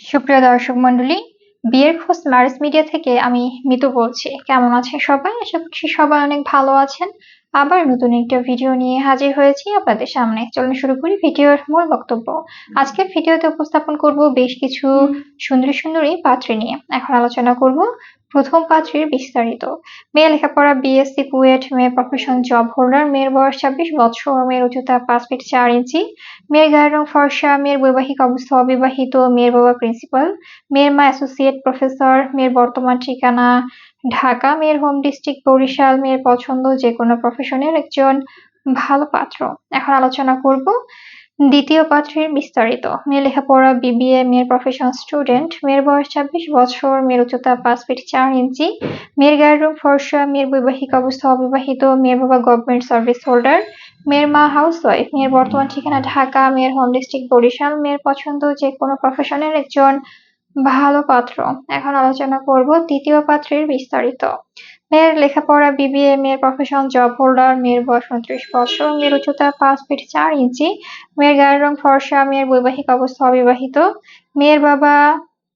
সুপ্রিয় দর্শক মন্ডলী বিয়ের খোঁজ ম্যারেজ মিডিয়া থেকে আমি মিতু বলছি। কেমন আছেন সবাই? আশা করছি সবাই অনেক ভালো আছেন। আবার নতুন একটা ভিডিও নিয়ে হাজির হয়েছি আপনাদের সামনে। চলুন শুরু করি ভিডিওর মূল বক্তব্য। আজকের ভিডিওতে উপস্থাপন করব বেশ কিছু সুন্দরী সুন্দরী পাত্রী নিয়ে। এখন আলোচনা করব প্রথম পাত্রীর বিস্তারিত। মেয়ে লেখাপড়া বিএসসি কুয়েট মেয়ের প্রফেশন জব হোল্ডার মেয়ের বয়স ছাব্বিশ বছর, মেয়ের উচ্চতা পাঁচ ফিট চার ইঞ্চি, মেয়ের গায়ের রং ফর্সা, মেয়ের বৈবাহিক অবস্থা অবিবাহিত, মেয়ের বাবা প্রিন্সিপাল মেয়ের মা অ্যাসোসিয়েট প্রফেসর মেয়ের বর্তমান ঠিকানা ঢাকা মেয়ের হোম ডিস্ট্রিক্ট, বরিশাল, মেয়ের পছন্দ যে কোনো প্রফেশনের একজন ভালো পাত্র। এখন আলোচনা করব দ্বিতীয় পাত্রীর বিস্তারিত। মেয়ে লেখাপড়া বিবিএ মেয়ের প্রফেশন স্টুডেন্ট মেয়ের বয়স ছাব্বিশ বছর, মেয়ের উচ্চতা পাঁচ ফিট চার ইঞ্চি, মেয়ের গায়ের রং ফর্সা, মেয়ের বৈবাহিক অবস্থা অবিবাহিত, মেয়ের বাবা গভর্নমেন্ট সার্ভিস হোল্ডার মেয়ের মা হাউস ওয়াইফ মেয়ের বর্তমান ঠিকানা ঢাকা, মেয়ের হোম ডিস্ট্রিক্ট বরিশাল, মেয়ের পছন্দ যে কোনো প্রফেশনের একজন ভালো পাত্র। এখন আলোচনা করব তৃতীয় পাত্রের বিস্তারিত। মেয়ের লেখাপড়া, বিবিএ, মেয়ের প্রফেশন জব হোল্ডার মেয়ের বয়স উনত্রিশ বছর, মেয়ের উচ্চতা পাঁচ ফিট চার ইঞ্চি, মেয়ের গায়ের রং ফর্সা, মেয়ের বৈবাহিক অবস্থা অবিবাহিত, মেয়ের বাবা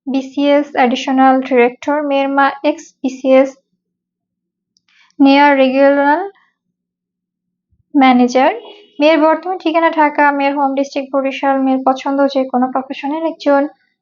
বিসিএস অ্যাডিশনাল ডিরেক্টর মেয়ের মা এক্স বিসিএস নেয়ার রেগুলার ম্যানেজার মেয়ের বর্তমান ঠিকানা ঢাকা, মেয়ের হোম ডিস্ট্রিক্ট বরিশাল, মেয়ের পছন্দ যে কোনো প্রফেশনের একজন